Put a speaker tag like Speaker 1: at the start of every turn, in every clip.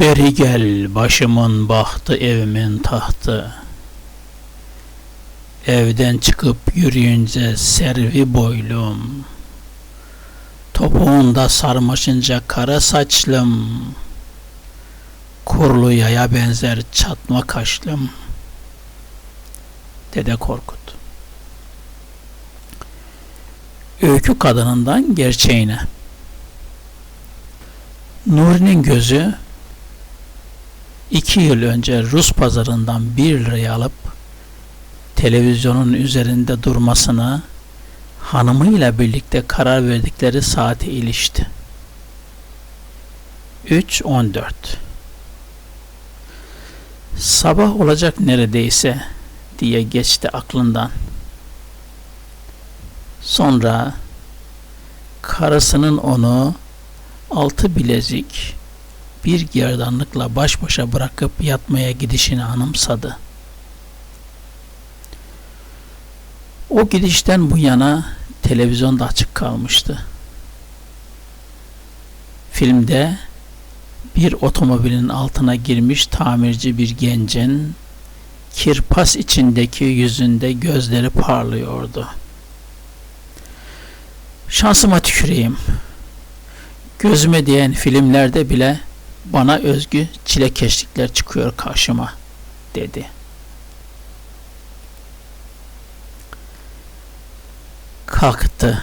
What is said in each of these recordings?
Speaker 1: Beri gel başımın bahtı evimin tahtı. Evden çıkıp yürüyünce servi boylum. Topuğunda sarmaşınca kara saçlım. Kurlu yaya benzer çatma kaşlım. Dede Korkut. Öykü kadınından gerçeğine. Nuri'nin gözü iki yıl önce Rus pazarından bir liraya alıp televizyonun üzerinde durmasına hanımıyla birlikte karar verdikleri saate ilişti. 3.14 Sabah olacak neredeyse diye geçti aklından. Sonra karısının onu altı bilezik bir gerdanlıkla baş başa bırakıp yatmaya gidişini anımsadı. O gidişten bu yana televizyon da açık kalmıştı. Filmde bir otomobilin altına girmiş tamirci bir gencin kirpas içindeki yüzünde gözleri parlıyordu. Şansıma tüküreyim. Gözüme diyen filmlerde bile bana özgü çilekeşlikler çıkıyor karşıma dedi. Kalktı.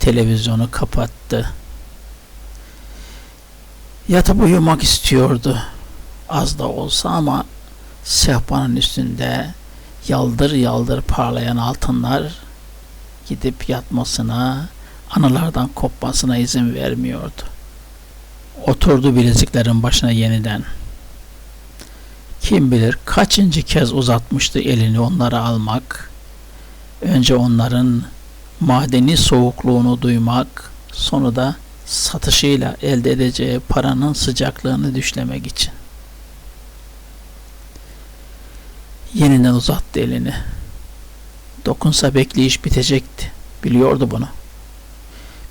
Speaker 1: Televizyonu kapattı. Yatıp uyumak istiyordu. Az da olsa ama sehpanın üstünde yaldır yaldır parlayan altınlar gidip yatmasına, anılardan kopmasına izin vermiyordu. Oturdu bileziklerin başına yeniden. Kim bilir kaçıncı kez uzatmıştı elini onları almak. Önce onların madeni soğukluğunu duymak, sonra da satışıyla elde edeceği paranın sıcaklığını düşlemek için. Yeniden uzattı elini. Dokunsa bekleyiş bitecekti. Biliyordu bunu.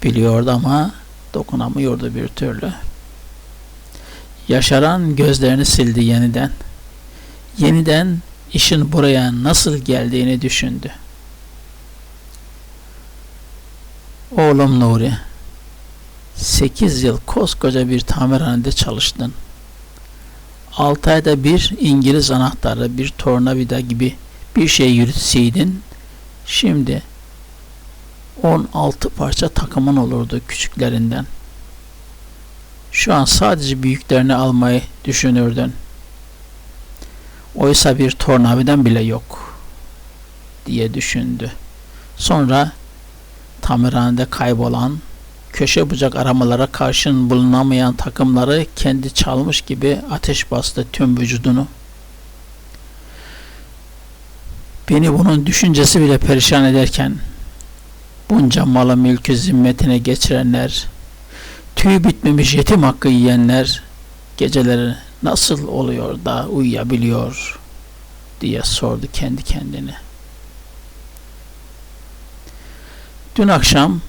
Speaker 1: Biliyordu ama dokunamıyordu bir türlü. Yaşaran gözlerini sildi yeniden. Yeniden işin buraya nasıl geldiğini düşündü. Oğlum Nuri, sekiz yıl koskoca bir tamirhanede çalıştın. Altı ayda bir İngiliz anahtarı, bir tornavida gibi bir şey yürütseydin, şimdi 16 parça takımın olurdu küçüklerinden. Şu an sadece büyüklerini almayı düşünürdün. Oysa bir tornavidan bile yok diye düşündü. Sonra tamirhanede kaybolan, köşe bucak aramalara karşın bulunamayan takımları kendi çalmış gibi ateş bastı tüm vücudunu. Beni bunun düşüncesi bile perişan ederken bunca malı mülkü zimmetine geçirenler, tüy bitmemiş yetim hakkı yiyenler geceleri nasıl oluyor da uyuyabiliyor diye sordu kendi kendine. Dün akşam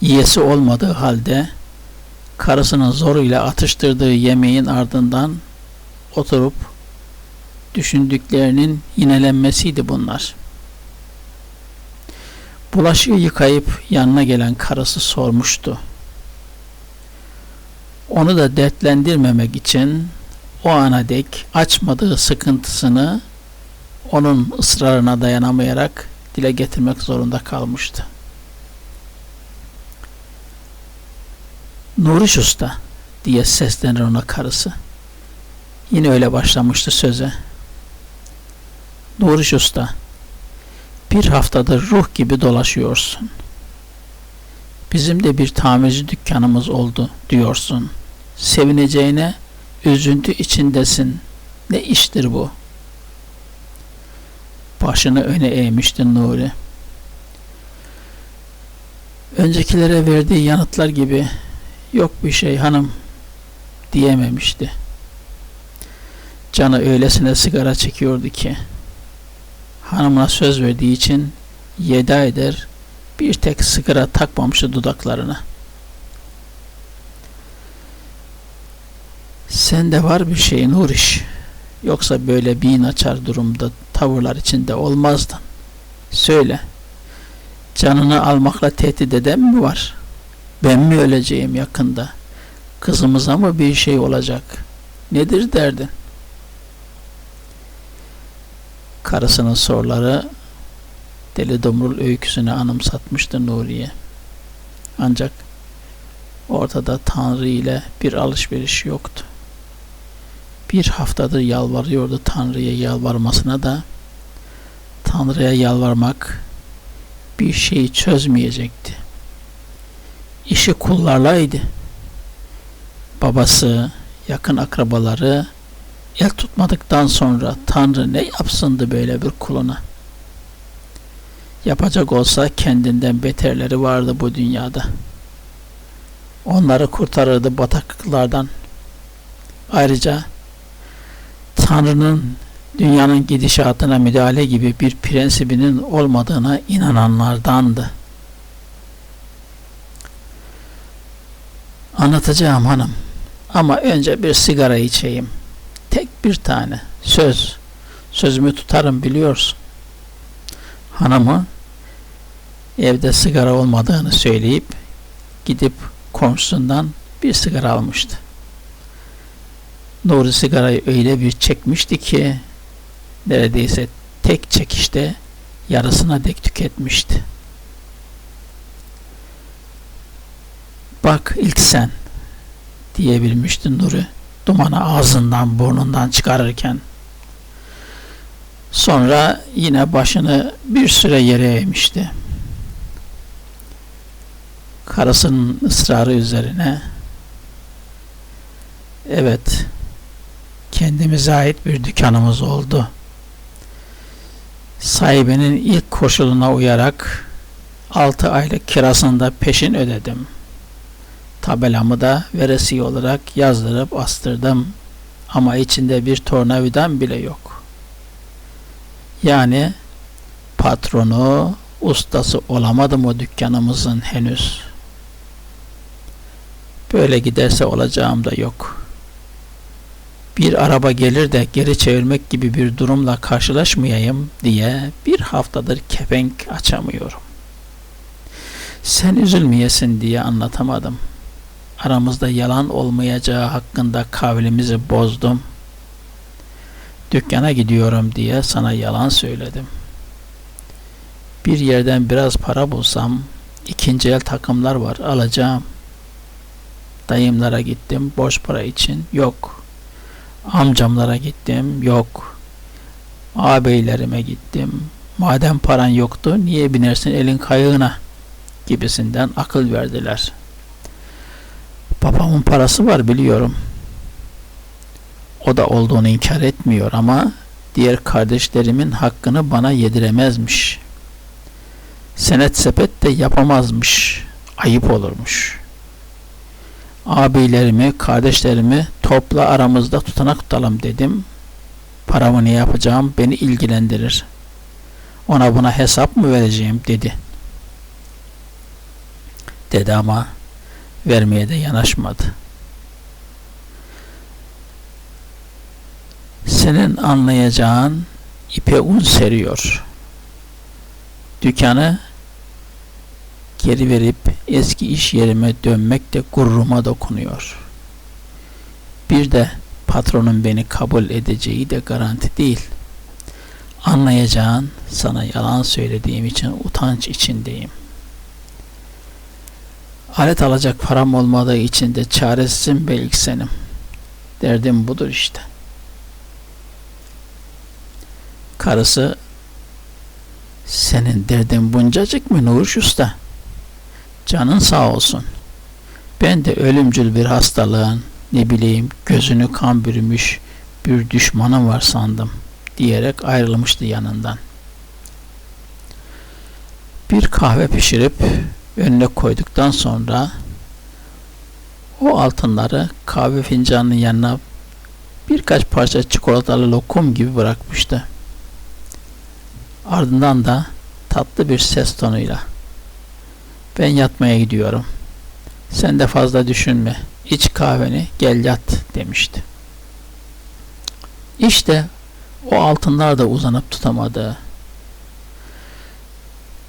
Speaker 1: yiyesi olmadığı halde karısının zoruyla atıştırdığı yemeğin ardından oturup düşündüklerinin yinelenmesiydi bunlar. Bulaşığı yıkayıp yanına gelen karısı sormuştu. Onu da dertlendirmemek için o ana dek açmadığı sıkıntısını onun ısrarına dayanamayarak dile getirmek zorunda kalmıştı. Nuriş Usta diye seslenir ona karısı. Yine öyle başlamıştı söze. Nuriş Usta bir haftadır ruh gibi dolaşıyorsun. Bizim de bir tamirci dükkanımız oldu diyorsun. Sevineceğine üzüntü içindesin. Ne iştir bu? Başını öne eğmişti Nuri. Öncekilere verdiği yanıtlar gibi yok bir şey hanım diyememişti. Canı öylesine sigara çekiyordu ki hanımına söz verdiği için yeda eder bir tek sigara takmamıştı dudaklarına. Sende var bir şey Nuriş. Yoksa böyle bin açar durumda tavırlar içinde olmazdın. Söyle. Canını almakla tehdit eden mi var? Ben mi öleceğim yakında? Kızımıza mı bir şey olacak? Nedir derdin? Karısının soruları Deli Domrul öyküsünü anımsatmıştı Nuriye. Ancak ortada Tanrı ile bir alışveriş yoktu. Bir haftadır yalvarıyordu Tanrı'ya yalvarmasına da Tanrı'ya yalvarmak bir şeyi çözmeyecekti. İşi kullarlaydı. Babası, yakın akrabaları el tutmadıktan sonra Tanrı ne yapsındı böyle bir kuluna? Yapacak olsa kendinden beterleri vardı bu dünyada. Onları kurtarırdı bataklıklardan. Ayrıca Tanrı'nın dünyanın gidişatına müdahale gibi bir prensibinin olmadığına inananlardandı. Anlatacağım hanım. Ama önce bir sigara içeyim. Tek bir tane. Söz. Sözümü tutarım biliyorsun. Hanımı evde sigara olmadığını söyleyip gidip komşusundan bir sigara almıştı. Nuri sigarayı öyle bir çekmişti ki neredeyse tek çekişte yarısına dek tüketmişti. Bak ilk sen diyebilmişti Nuri dumanı ağzından burnundan çıkarırken. Sonra yine başını bir süre yere eğmişti. Karısının ısrarı üzerine evet kendimize ait bir dükkanımız oldu. Sahibinin ilk koşuluna uyarak 6 aylık kirasını da peşin ödedim. Tabelamı da veresiye olarak yazdırıp astırdım. Ama içinde bir tornavidan bile yok. Yani patronu, ustası olamadım o dükkanımızın henüz. Böyle giderse olacağım da yok. Bir araba gelir de geri çevirmek gibi bir durumla karşılaşmayayım diye bir haftadır kepenk açamıyorum. Sen üzülmeyesin diye anlatamadım. Aramızda yalan olmayacağı hakkında kavlimizi bozdum. Dükkana gidiyorum diye sana yalan söyledim. Bir yerden biraz para bulsam ikinci el takımlar var alacağım. Dayımlara gittim borç para için yok. Amcamlara gittim yok. Ağabeylerime gittim. Madem paran yoktu niye binersin elin kayığına gibisinden akıl verdiler. Babamın parası var biliyorum. O da olduğunu inkar etmiyor ama diğer kardeşlerimin hakkını bana yediremezmiş. Senet sepet de yapamazmış. Ayıp olurmuş.'' Abilerimi, kardeşlerimi topla aramızda tutanak tutalım dedim. Paramı ne yapacağım beni ilgilendirir. Ona buna hesap mı vereceğim dedi. Dedi ama vermeye de yanaşmadı. Senin anlayacağın ipe un seriyor. Dükkanı geri verip eski iş yerime dönmek de gururuma dokunuyor. Bir de patronun beni kabul edeceği de garanti değil. Anlayacağın sana yalan söylediğim için utanç içindeyim. Alet alacak param olmadığı için de çaresizim ve senim. Derdim budur işte. Karısı senin derdin buncacık mı Nuriş Usta? Canın sağ olsun. Ben de ölümcül bir hastalığın, ne bileyim gözünü kan bürümüş bir düşmanım var sandım diyerek ayrılmıştı yanından. Bir kahve pişirip önüne koyduktan sonra o altınları kahve fincanının yanına birkaç parça çikolatalı lokum gibi bırakmıştı. Ardından da tatlı bir ses tonuyla ben yatmaya gidiyorum. Sen de fazla düşünme. iç kahveni gel yat demişti. İşte o altınlar da uzanıp tutamadı.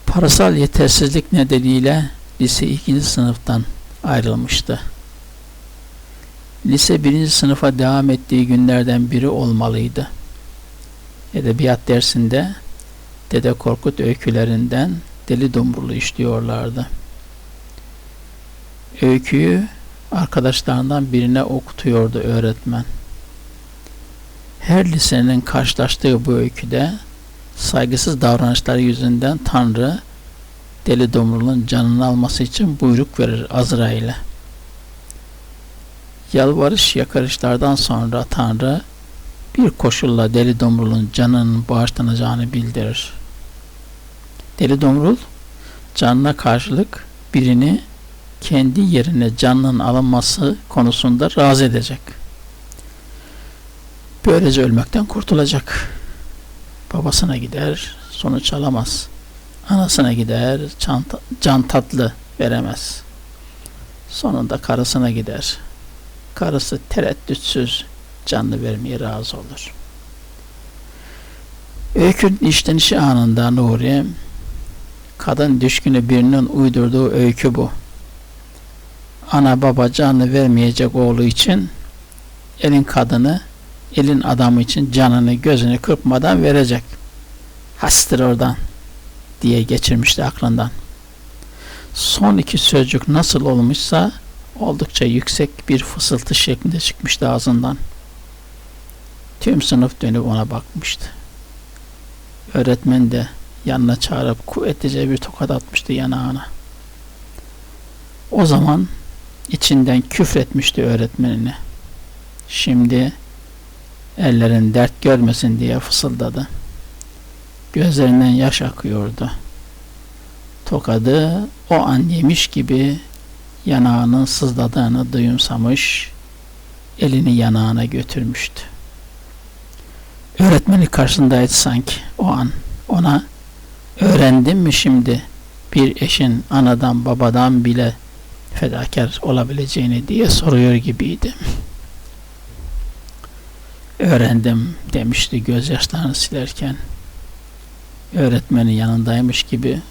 Speaker 1: Parasal yetersizlik nedeniyle lise 2. sınıftan ayrılmıştı. Lise 1. sınıfa devam ettiği günlerden biri olmalıydı. Edebiyat dersinde Dede Korkut öykülerinden Deli Dumburlu işliyorlardı. Öyküyü arkadaşlarından birine okutuyordu öğretmen. Her lisenin karşılaştığı bu öyküde saygısız davranışları yüzünden Tanrı Deli Dumrul'un canını alması için buyruk verir Azrail'e. Yalvarış yakarışlardan sonra Tanrı bir koşulla Deli Dumrul'un canının bağışlanacağını bildirir. Deli Dumrul canına karşılık birini kendi yerine canının alınması konusunda razı edecek. Böylece ölmekten kurtulacak. Babasına gider, sonuç alamaz. Anasına gider, can, can tatlı veremez. Sonunda karısına gider. Karısı tereddütsüz canlı vermeye razı olur. Öykünün işlenişi anında Nuri, kadın düşkünü birinin uydurduğu öykü bu. Ana baba canını vermeyecek oğlu için elin kadını elin adamı için canını gözünü kırpmadan verecek. Hastır oradan diye geçirmişti aklından. Son iki sözcük nasıl olmuşsa oldukça yüksek bir fısıltı şeklinde çıkmıştı ağzından. Tüm sınıf dönüp ona bakmıştı. Öğretmen de yanına çağırıp kuvvetlice bir tokat atmıştı yanağına. O zaman içinden küfretmişti öğretmenine. Şimdi ellerin dert görmesin diye fısıldadı. Gözlerinden yaş akıyordu. Tokadı o an yemiş gibi yanağının sızladığını duyumsamış, elini yanağına götürmüştü. Öğretmeni karşısındaydı sanki o an. Ona öğrendin mi şimdi bir eşin anadan babadan bile fedakar olabileceğini diye soruyor gibiydi. Öğrendim demişti gözyaşlarını silerken. Öğretmenin yanındaymış gibi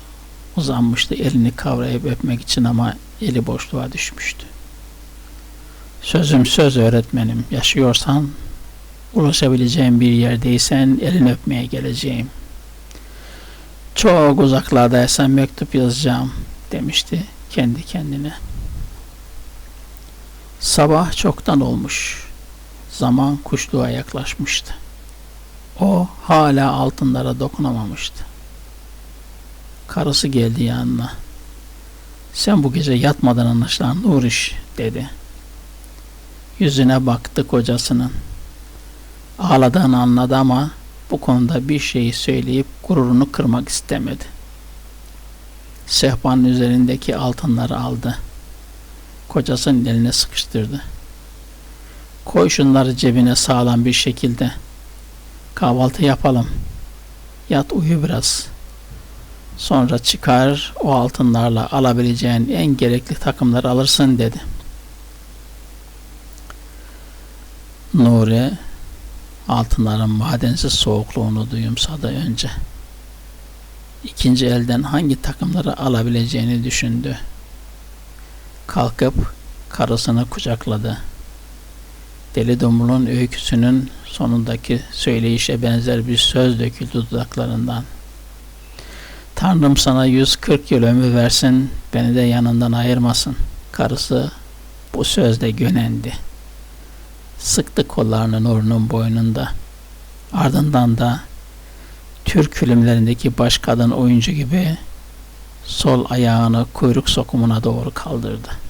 Speaker 1: uzanmıştı elini kavrayıp öpmek için ama eli boşluğa düşmüştü. Sözüm söz öğretmenim. Yaşıyorsan ulaşabileceğim bir yerdeysen elini öpmeye geleceğim. Çok uzaklardaysan mektup yazacağım demişti kendi kendine. Sabah çoktan olmuş. Zaman kuşluğa yaklaşmıştı. O hala altınlara dokunamamıştı. Karısı geldi yanına. Sen bu gece yatmadan anlaşılan Nuriş dedi. Yüzüne baktı kocasının. Ağladığını anladı ama bu konuda bir şeyi söyleyip gururunu kırmak istemedi. Sehpanın üzerindeki altınları aldı. Kocasının eline sıkıştırdı. Koy şunları cebine sağlam bir şekilde. Kahvaltı yapalım. Yat uyu biraz. Sonra çıkar o altınlarla alabileceğin en gerekli takımları alırsın dedi. Nuri altınların madensiz soğukluğunu duyumsadı önce. İkinci elden hangi takımları alabileceğini düşündü. Kalkıp karısını kucakladı. Deli Dumrul'un öyküsünün sonundaki söyleyişe benzer bir söz döküldü dudaklarından. Tanrım sana 140 yıl ömür versin, beni de yanından ayırmasın. Karısı bu sözle gönendi. Sıktı kollarını Nur'un boynunda. Ardından da Türk filmlerindeki baş kadın oyuncu gibi sol ayağını kuyruk sokumuna doğru kaldırdı.